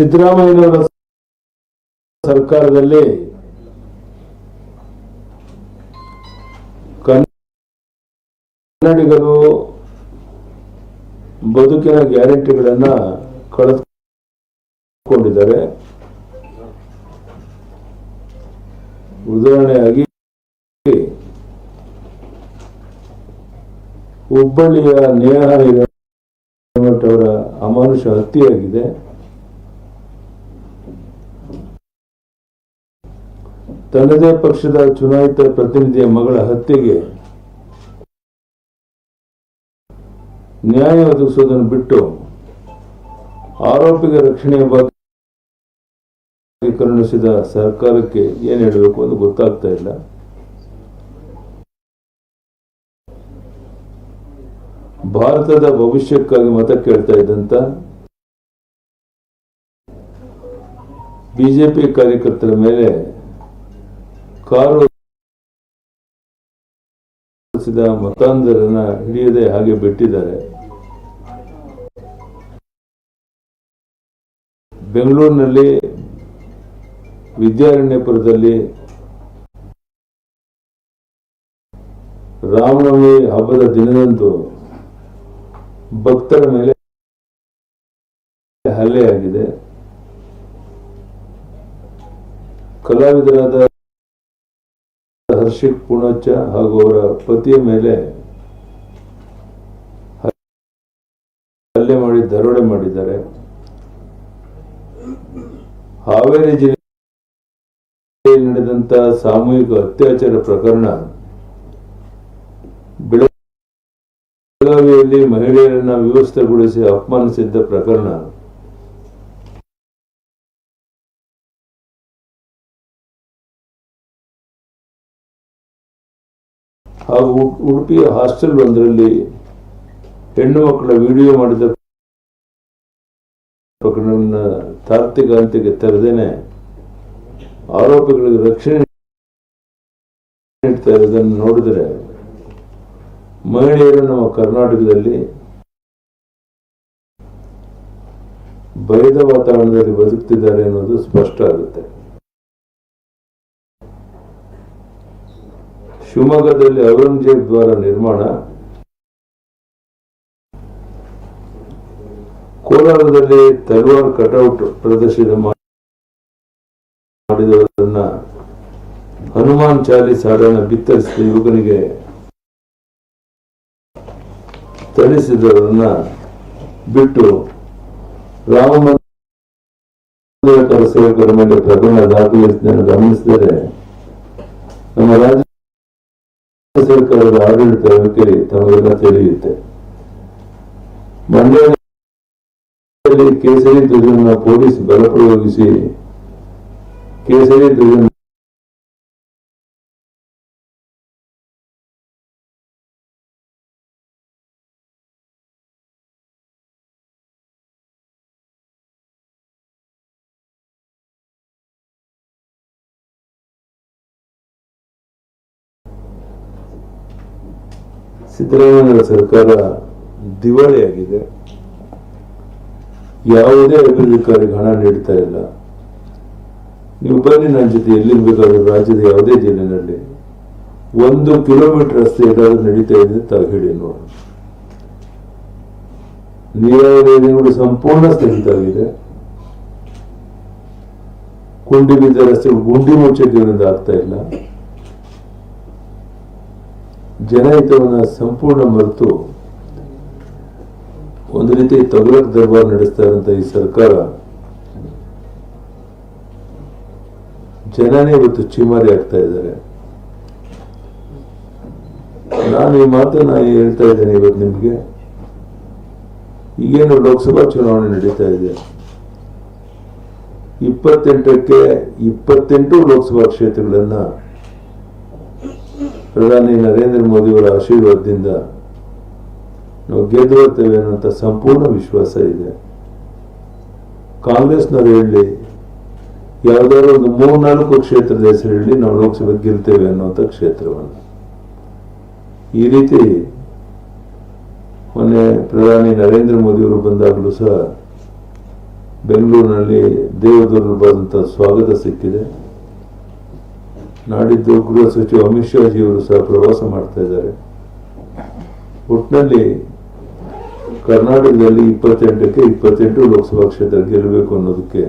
ಸಿದ್ದರಾಮಯ್ಯನವರ ಸರ್ಕಾರದಲ್ಲಿ ಕನ್ನಡಿಗರು ಬದುಕಿನ ಗ್ಯಾರಂಟಿಗಳನ್ನ ಕಳೆದುಕೊಂಡಿದ್ದಾರೆ. ಉದಾಹರಣೆಯಾಗಿ ಹುಬ್ಬಳ್ಳಿಯ ನೇಹ ಅವರ ಅಮಾನುಷ ಹತ್ಯೆಯಾಗಿದೆ. ತನ್ನದೇ ಪಕ್ಷದ ಚುನಾಯಿತ ಪ್ರತಿನಿಧಿಯ ಮಗಳ ಹತ್ಯೆಗೆ ನ್ಯಾಯ ಒದಗಿಸುವುದನ್ನು ಬಿಟ್ಟು ಆರೋಪಿಗೆ ರಕ್ಷಣೆಯ ಬಗ್ಗೆ ಕರುಣಿಸಿದ ಸರ್ಕಾರಕ್ಕೆ ಏನು ಹೇಳಬೇಕು ಅಂತ ಗೊತ್ತಾಗ್ತಾ ಇಲ್ಲ. ಭಾರತದ ಭವಿಷ್ಯಕ್ಕಾಗಿ ಮತ ಕೇಳ್ತಾ ಇದ್ದಂತ ಬಿಜೆಪಿ ಕಾರ್ಯಕರ್ತರ ಮೇಲೆ ಕಾರು ಮತಾಂಧರನ್ನ ಹಿಡಿಯದೆ ಹಾಗೆ ಬಿಟ್ಟಿದ್ದಾರೆ. ಬೆಂಗಳೂರಿನಲ್ಲಿ ವಿದ್ಯಾರಣ್ಯಪುರದಲ್ಲಿ ರಾಮನವಮಿ ಹಬ್ಬದ ದಿನದಂದು ಭಕ್ತರ ಮೇಲೆ ಹಲ್ಲೆಯಾಗಿದೆ ಕಲಾವಿದರಾದ ಹರ್ಷಿಕ್ ಪುಣಚ ಹಾಗೂ ಅವರ ಪತಿಯ ಮೇಲೆ ಹಲ್ಲೆ ಮಾಡಿ ದರೋಡೆ ಮಾಡಿದ್ದಾರೆ. ಹಾವೇರಿ ಜಿಲ್ಲೆಯಲ್ಲಿ ನಡೆದಂತಹ ಸಾಮೂಹಿಕ ಅತ್ಯಾಚಾರ ಪ್ರಕರಣ ಬೆಳಗಾವಿಯಲ್ಲಿ ಮಹಿಳೆಯರನ್ನ ವ್ಯವಸ್ಥೆಗೊಳಿಸಿ ಅಪಮಾನಿಸಿದ್ದ ಪ್ರಕರಣ ಹಾಗೂ ಉಡುಪಿಯ ಹಾಸ್ಟೆಲ್ ಒಂದರಲ್ಲಿ ಹೆಣ್ಣು ಮಕ್ಕಳ ವಿಡಿಯೋ ಮಾಡಿದ ಪ್ರಕರಣವನ್ನು ತಾರ್ತಿಕ ಅಂತ್ಯಕ್ಕೆ ತೆರೆದೇನೆ ಆರೋಪಿಗಳಿಗೆ ರಕ್ಷಣೆ ನೀಡ್ತಾ ಇರೋದನ್ನು ನೋಡಿದರೆ ಮಹಿಳೆಯರು ನಮ್ಮ ಕರ್ನಾಟಕದಲ್ಲಿ ಭಯದ ವಾತಾವರಣದಲ್ಲಿ ಬದುಕ್ತಿದ್ದಾರೆ ಅನ್ನೋದು ಸ್ಪಷ್ಟ ಆಗುತ್ತೆ. ಶಿವಮೊಗ್ಗದಲ್ಲಿ ಔರಂಗಜೇಬ್ ದ್ವಾರ ನಿರ್ಮಾಣ. ಕೋಲಾರದಲ್ಲಿ ತಲ್ವಾರ್ ಕಟೌಟ್ ಪ್ರದರ್ಶನ ಮಾಡಿದವರನ್ನ ಹನುಮಾನ್ ಚಾಲಿ ಹಾಡನ್ನು ಬಿತ್ತರಿಸಿದ ಯುವಕನಿಗೆ ಥಳಿಸಿದವರನ್ನ ಬಿಟ್ಟು ರಾಮ ಸೇವಕರ ಮೇಲೆ ಪ್ರಕರಣ ದಾಖಲಿಸಿದ ಗಮನಿಸಿದರೆ ನಮ್ಮ ರಾಜ್ಯ ಸರ್ಕಾರದ ಆಡಳಿತ ವೈಖರಿ ತಮಗೆಲ್ಲ ತಿಳಿಯುತ್ತೆ. ಮಂಡ್ಯದಲ್ಲಿ ಕೇಸರಿ ಧ್ವಜವನ್ನು ಪೊಲೀಸ್ ಬಲಪ್ರಯೋಗಿಸಿ ಕೇಸರಿ ಧ್ವಜ ಸಿದ್ದರಾಮಯ್ಯ ಸರ್ಕಾರ ದಿವಾಳಿಯಾಗಿದೆ. ಯಾವುದೇ ಅಭಿವೃದ್ಧಿ ಕಾರ್ಯಕ್ಕೆ ಹಣ ನೀಡ್ತಾ ಇಲ್ಲ. ನೀವು ಬನ್ನಿ ನನ್ನ ಜೊತೆ ಎಲ್ಲಿ ಬೇಕಾದ್ರೂ ರಾಜ್ಯದ ಯಾವುದೇ ಜಿಲ್ಲೆನಲ್ಲಿ. ಒಂದು ಕಿಲೋಮೀಟರ್ ರಸ್ತೆ ಏನಾದರೂ ನಡೀತಾ ಇದೆ ತಾವು ಹೇಳಿ ನೋಡಿ ನೀರಾವರಿ ಯೋಜನೆಗಳು ಸಂಪೂರ್ಣ ಸ್ಥಗಿತ ಆಗಿದೆ. ಗುಂಡಿ ಬಿದ್ದ ರಸ್ತೆಗಳು ಗುಂಡಿ ಮುಚ್ಚಕ್ಕೆ ಆಗ್ತಾ ಇಲ್ಲ. ಜನಹಿತವನ್ನ ಸಂಪೂರ್ಣ ಮರೆತು ಒಂದು ರೀತಿ ತಗಲಕ್ ದರ್ಬಾರ್ ನಡೆಸ್ತಾ ಇರುವಂತ ಈ ಸರ್ಕಾರ ಜನನೇ ಇವತ್ತು ಚಿಮಾರಿ ಆಗ್ತಾ ಇದ್ದಾರೆ. ನಾನು ಈ ಮಾತನ್ನ ಹೇಳ್ತಾ ಇದ್ದೇನೆ ಇವತ್ತು ನಿಮ್ಗೆ. ಈಗೇನು ಲೋಕಸಭಾ ಚುನಾವಣೆ ನಡೀತಾ ಇದೆ. ಇಪ್ಪತ್ತೆಂಟಕ್ಕೆ ಇಪ್ಪತ್ತೆಂಟು ಲೋಕಸಭಾ ಕ್ಷೇತ್ರಗಳನ್ನ ಪ್ರಧಾನಿ ನರೇಂದ್ರ ಮೋದಿಯವರ ಆಶೀರ್ವಾದದಿಂದ ನಾವು ಗೆದ್ದು ಬರ್ತೇವೆ ಅನ್ನೋಂಥ ಸಂಪೂರ್ಣ ವಿಶ್ವಾಸ ಇದೆ. ಕಾಂಗ್ರೆಸ್ನವರು ಹೇಳಿ, ಯಾವುದಾದ್ರೂ ಒಂದು ಮೂರ್ನಾಲ್ಕು ಕ್ಷೇತ್ರದ ಹೆಸರು ಹೇಳಿ ನಾವು ಲೋಕಸಭೆ ಗೆಲ್ತೇವೆ ಅನ್ನುವಂಥ ಕ್ಷೇತ್ರವನ್ನು. ಈ ರೀತಿ ಮೊನ್ನೆ ಪ್ರಧಾನಿ ನರೇಂದ್ರ ಮೋದಿಯವರು ಬಂದಾಗಲೂ ಸಹ ಬೆಂಗಳೂರಿನಲ್ಲಿ ದೇವದುರ್ಗದಂಥ ಸ್ವಾಗತ ಸಿಕ್ಕಿದೆ. ನಾಡಿದ್ದು ಗೃಹ ಸಚಿವ ಅಮಿತ್ ಶಾ ಜಿಯವರು ಸಹ ಪ್ರವಾಸ ಮಾಡ್ತಾ ಇದ್ದಾರೆ. ಒಟ್ಟಿನಲ್ಲಿ ಕರ್ನಾಟಕದಲ್ಲಿ ಇಪ್ಪತ್ತೆಂಟಕ್ಕೆ ಇಪ್ಪತ್ತೆಂಟು ಲೋಕಸಭಾ ಕ್ಷೇತ್ರ ಗೆಲ್ಲಬೇಕು ಅನ್ನೋದಕ್ಕೆ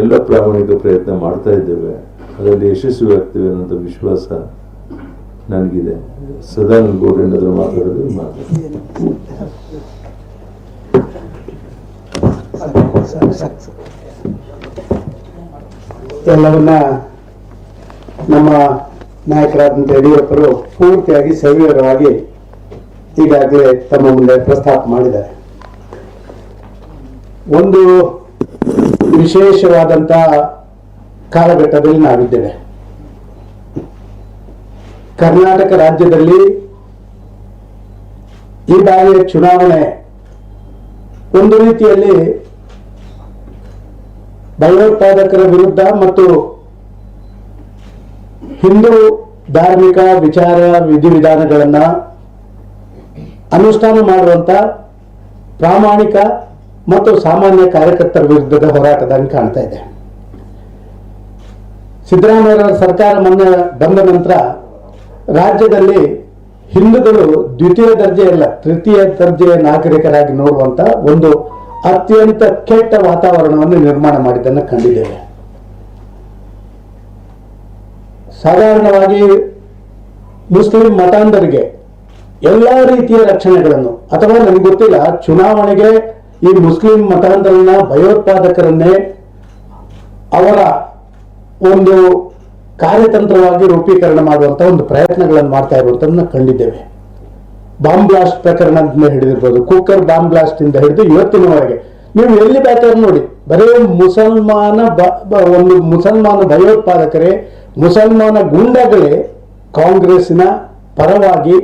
ಎಲ್ಲ ಪ್ರಾಮಾಣಿಕ ಪ್ರಯತ್ನ ಮಾಡ್ತಾ ಇದ್ದೇವೆ. ಅದರಲ್ಲಿ ಯಶಸ್ವಿ ಆಗ್ತೇವೆ ಅನ್ನೋಂಥ ವಿಶ್ವಾಸ ನನಗಿದೆ. ಸದಾನಂದ ಗೌಡ ಏನಾದರೂ ಮಾತಾಡೋದು ಮಾತಾಡಿ. ಎಲ್ಲವನ್ನ ನಮ್ಮ ನಾಯಕರಾದಂಥ ಯಡಿಯೂರಪ್ಪರು ಪೂರ್ತಿಯಾಗಿ ಸವಿವರವಾಗಿ ಈಗಾಗಲೇ ತಮ್ಮ ಮುಂದೆ ಪ್ರಸ್ತಾಪ ಮಾಡಿದ್ದಾರೆ. ಒಂದು ವಿಶೇಷವಾದಂಥ ಕಾಲಘಟ್ಟದಲ್ಲಿ ನಾವಿದ್ದೇವೆ. ಕರ್ನಾಟಕ ರಾಜ್ಯದಲ್ಲಿ ಈ ಬಾರಿಯ ಚುನಾವಣೆ ಒಂದು ರೀತಿಯಲ್ಲಿ ಭಯೋತ್ಪಾದಕರ ವಿರುದ್ಧ ಮತ್ತು ಹಿಂದೂ ಧಾರ್ಮಿಕ ವಿಚಾರ ವಿಧಿವಿಧಾನಗಳನ್ನ ಅನುಷ್ಠಾನ ಮಾಡುವಂತ ಪ್ರಾಮಾಣಿಕ ಮತ್ತು ಸಾಮಾನ್ಯ ಕಾರ್ಯಕರ್ತರ ವಿರುದ್ಧದ ಹೋರಾಟದಂಗೆ ಕಾಣ್ತಾ ಇದೆ. ಸಿದ್ದರಾಮಯ್ಯ ಸರ್ಕಾರ ಮೊನ್ನೆ ಬಂದ ನಂತರ ರಾಜ್ಯದಲ್ಲಿ ಹಿಂದೂಗಳು ದ್ವಿತೀಯ ದರ್ಜೆಯಲ್ಲ ತೃತೀಯ ದರ್ಜೆಯ ನಾಗರಿಕರಾಗಿ ನೋಡುವಂತ ಒಂದು ಅತ್ಯಂತ ಕೆಟ್ಟ ವಾತಾವರಣವನ್ನು ನಿರ್ಮಾಣ ಮಾಡಿದ್ದನ್ನು ಕಂಡಿದ್ದೇವೆ. ಸಾಧಾರಣವಾಗಿ ಮುಸ್ಲಿಂ ಮತಾಂಧರಿಗೆ ಎಲ್ಲ ರೀತಿಯ ರಕ್ಷಣೆಗಳನ್ನು ಅಥವಾ ನನಗೆ ಗೊತ್ತಿಲ್ಲ, ಚುನಾವಣೆಗೆ ಈ ಮುಸ್ಲಿಂ ಮತಾಂಧರನ್ನ, ಭಯೋತ್ಪಾದಕರನ್ನೇ ಅವರ ಒಂದು ಕಾರ್ಯತಂತ್ರವಾಗಿ ರೂಪೀಕರಣ ಮಾಡುವಂತ ಒಂದು ಪ್ರಯತ್ನಗಳನ್ನು ಮಾಡ್ತಾ ಇರುವಂತ ಕಂಡಿದ್ದೇವೆ. ಬಾಂಬ್ ಬ್ಲಾಸ್ಟ್ ಪ್ರಕರಣದಿಂದ ಹಿಡಿದಿರ್ಬೋದು, ಕುಕ್ಕರ್ ಬಾಂಬ್ ಬ್ಲಾಸ್ಟ್ ಇಂದ ಹಿಡಿದು ಇವತ್ತಿನವರೆಗೆ. ನೀವು ಎಲ್ಲಿ ಬೇಕಾದ್ರೂ ನೋಡಿ, ಬರೀ ಮುಸಲ್ಮಾನ ಒಂದು ಮುಸಲ್ಮಾನ ಭಯೋತ್ಪಾದಕರೇ ಮುಸಲ್ಮಾನ ಗುಂಡಗಳೇ ಕಾಂಗ್ರೆಸ್ನ ಪರವಾಗಿ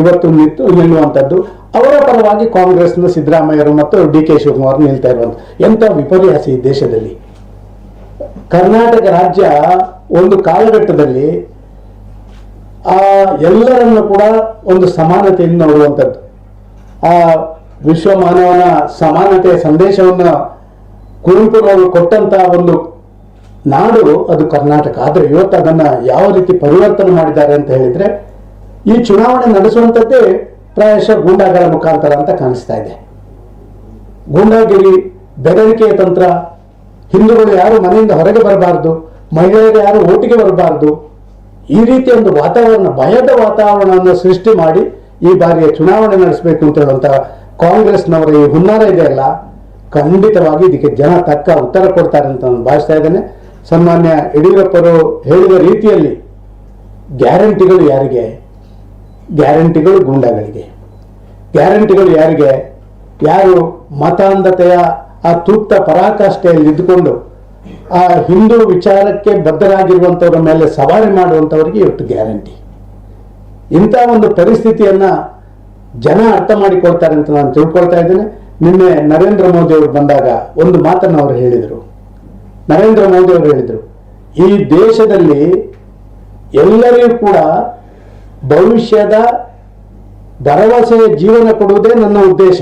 ಇವತ್ತು ನಿಂತು ನಿಲ್ಲುವಂಥದ್ದು, ಅವರ ಪರವಾಗಿ ಕಾಂಗ್ರೆಸ್ನ ಸಿದ್ದರಾಮಯ್ಯರು ಮತ್ತು ಡಿ ಕೆ ಶಿವಕುಮಾರ್ ನಿಲ್ತಾ ಇರುವಂಥ ಎಂಥ ವಿಪರ್ಯಾಸ ಈ ದೇಶದಲ್ಲಿ. ಕರ್ನಾಟಕ ರಾಜ್ಯ ಒಂದು ಕಾಲಘಟ್ಟದಲ್ಲಿ ಆ ಎಲ್ಲರನ್ನು ಕೂಡ ಒಂದು ಸಮಾನತೆಯನ್ನು ನೋಡುವಂಥದ್ದು. ಆ ವಿಶ್ವ ಮಾನವನ ಸಮಾನತೆಯ ಸಂದೇಶವನ್ನು ಕುವೆಂಪುರವರು ಕೊಟ್ಟಂತಹ ಒಂದು ನಾಡು ಅದು ಕರ್ನಾಟಕ. ಆದರೆ ಇವತ್ತು ಅದನ್ನು ಯಾವ ರೀತಿ ಪರಿವರ್ತನೆ ಮಾಡಿದ್ದಾರೆ ಅಂತ ಹೇಳಿದ್ರೆ, ಈ ಚುನಾವಣೆ ನಡೆಸುವಂಥದ್ದೇ ಪ್ರಾಯಶಃ ಗೂಂಡಾಗಳ ಮುಖಾಂತರ ಅಂತ ಕಾಣಿಸ್ತಾ ಇದೆ. ಗೂಂಡಾಗಿರಿ, ಬೆದರಿಕೆಯ ತಂತ್ರ, ಹಿಂದೂಗಳು ಯಾರು ಮನೆಯಿಂದ ಹೊರಗೆ ಬರಬಾರ್ದು, ಮಹಿಳೆಯರು ಯಾರು ಓಟಿಗೆ ಬರಬಾರ್ದು, ಈ ರೀತಿ ಒಂದು ವಾತಾವರಣ, ಭಯದ ವಾತಾವರಣವನ್ನು ಸೃಷ್ಟಿ ಮಾಡಿ ಈ ಬಾರಿಯ ಚುನಾವಣೆ ನಡೆಸಬೇಕು ಅಂತ ಹೇಳುವಂಥ ಕಾಂಗ್ರೆಸ್ನವರ ಈ ಹುನ್ನಾರ ಇದೆಯಲ್ಲ, ಖಂಡಿತವಾಗಿ ಇದಕ್ಕೆ ಜನ ತಕ್ಕ ಉತ್ತರ ಕೊಡ್ತಾರೆ ಅಂತ ನಾನು ಭಾವಿಸ್ತಾ ಇದ್ದೇನೆ. ಸನ್ಮಾನ್ಯ ಯಡಿಯೂರಪ್ಪರು ಹೇಳಿದ ರೀತಿಯಲ್ಲಿ ಗ್ಯಾರಂಟಿಗಳು ಯಾರಿಗೆ? ಗ್ಯಾರಂಟಿಗಳು ಗೂಂಡಾಗಳಿಗೆ. ಗ್ಯಾರಂಟಿಗಳು ಯಾರಿಗೆ? ಯಾರು ಮತಾಂಧತೆಯ ಆ ತೂಕ್ತ ಪರಾಕಾಷ್ಠೆಯಲ್ಲಿ ಇದ್ದುಕೊಂಡು ಆ ಹಿಂದೂ ವಿಚಾರಕ್ಕೆ ಬದ್ಧರಾಗಿರುವಂಥವ್ರ ಮೇಲೆ ಸವಾರಿ ಮಾಡುವಂಥವ್ರಿಗೆ ಇವತ್ತು ಗ್ಯಾರಂಟಿ. ಇಂಥ ಒಂದು ಪರಿಸ್ಥಿತಿಯನ್ನು ಜನ ಅರ್ಥ ಮಾಡಿಕೊಳ್ತಾರೆ ಅಂತ ನಾನು ತಿಳ್ಕೊಳ್ತಾ ಇದ್ದೇನೆ. ನಿನ್ನೆ ನರೇಂದ್ರ ಮೋದಿ ಅವರು ಬಂದಾಗ ಒಂದು ಮಾತನ್ನು ಅವರು ಹೇಳಿದರು. ನರೇಂದ್ರ ಮೋದಿ ಅವರು ಹೇಳಿದರು, ಈ ದೇಶದಲ್ಲಿ ಎಲ್ಲರಿಗೂ ಕೂಡ ಭವಿಷ್ಯದ ಭರವಸೆಯ ಜೀವನ ಕೊಡುವುದೇ ನನ್ನ ಉದ್ದೇಶ.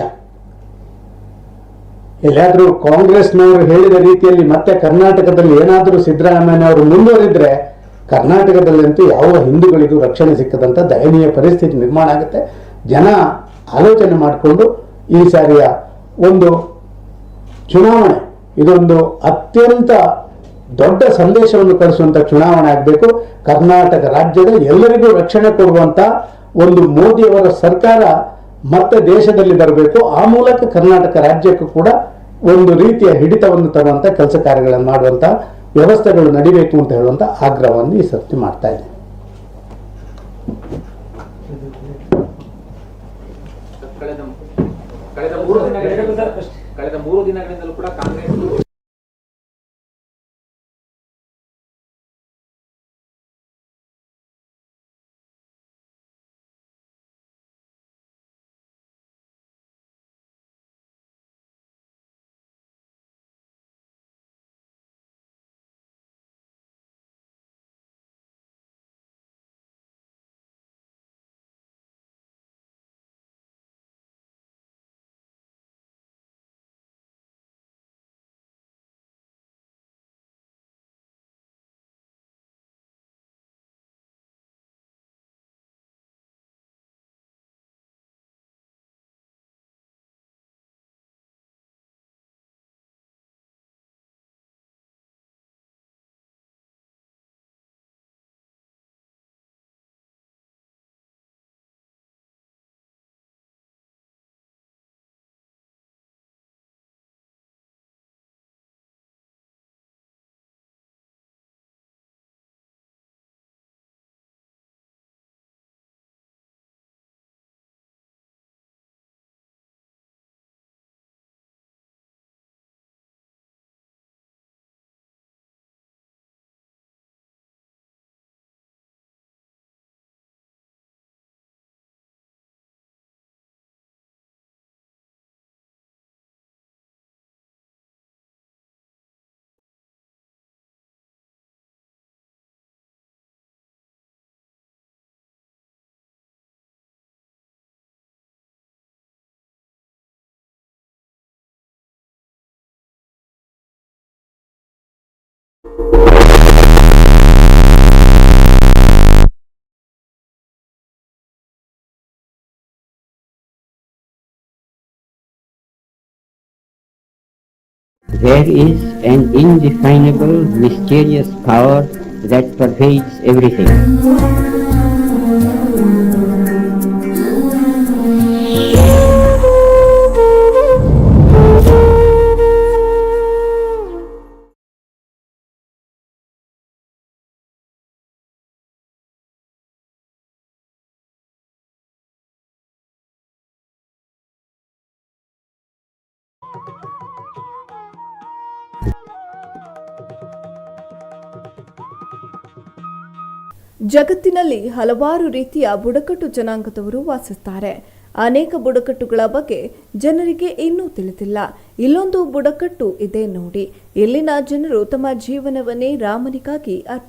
ಎಲ್ಲಾದರೂ ಕಾಂಗ್ರೆಸ್ನವರು ಹೇಳಿದ ರೀತಿಯಲ್ಲಿ ಮತ್ತೆ ಕರ್ನಾಟಕದಲ್ಲಿ ಏನಾದರೂ ಸಿದ್ದರಾಮಯ್ಯನವರು ಮುಂದುವರಿದ್ರೆ ಕರ್ನಾಟಕದಲ್ಲಂತೂ ಯಾವ ಹಿಂದೂಗಳಿಗೂ ರಕ್ಷಣೆ ಸಿಕ್ಕದಂಥ ದಯನೀಯ ಪರಿಸ್ಥಿತಿ ನಿರ್ಮಾಣ ಆಗುತ್ತೆ. ಜನ ಆಲೋಚನೆ ಮಾಡಿಕೊಂಡು ಈ ಸಾರಿಯ ಒಂದು ಚುನಾವಣೆ ಇದೊಂದು ಅತ್ಯಂತ ದೊಡ್ಡ ಸಂದೇಶವನ್ನು ಕಳಿಸುವಂಥ ಚುನಾವಣೆ ಆಗಬೇಕು. ಕರ್ನಾಟಕ ರಾಜ್ಯದ ಎಲ್ಲರಿಗೂ ರಕ್ಷಣೆ ಕೊಡುವಂತ ಒಂದು ಮೋದಿಯವರ ಸರ್ಕಾರ ಮತ್ತೆ ದೇಶದಲ್ಲಿ ಬರಬೇಕು. ಆ ಮೂಲಕ ಕರ್ನಾಟಕ ರಾಜ್ಯಕ್ಕೂ ಕೂಡ ಒಂದು ರೀತಿಯ ಹಿಡಿತವನ್ನು ತರುವಂತ ಕೆಲಸ ಕಾರ್ಯಗಳನ್ನು ಮಾಡುವಂತ ವ್ಯವಸ್ಥೆಗಳು ನಡಿಬೇಕು ಅಂತ ಹೇಳುವಂತ ಆಗ್ರಹವನ್ನು ಈ ಸರ್ತಿ ಮಾಡ್ತಾ ಇದೆ ಕಳೆದ ಮೂರು ಕಳೆದ ಮೂರು ದಿನಗಳಿಂದಲೂ ಕೂಡ Congress There is an indefinable, mysterious power that pervades everything. ಜಗತ್ತಿನಲ್ಲಿ ಹಲವಾರು ರೀತಿಯ ಬುಡಕಟ್ಟು ಜನಾಂಗದವರು ವಾಸಿಸುತ್ತಾರೆ. ಅನೇಕ ಬುಡಕಟ್ಟುಗಳ ಬಗ್ಗೆ ಜನರಿಗೆ ಇನ್ನೂ ತಿಳಿದಿಲ್ಲ. ಇಲ್ಲೊಂದು ಬುಡಕಟ್ಟು ಇದೆ ನೋಡಿ. ಇಲ್ಲಿನ ಜನರು ತಮ್ಮ ಜೀವನವನ್ನೇ ರಾಮನಿಗಾಗಿ ಅರ್ಪ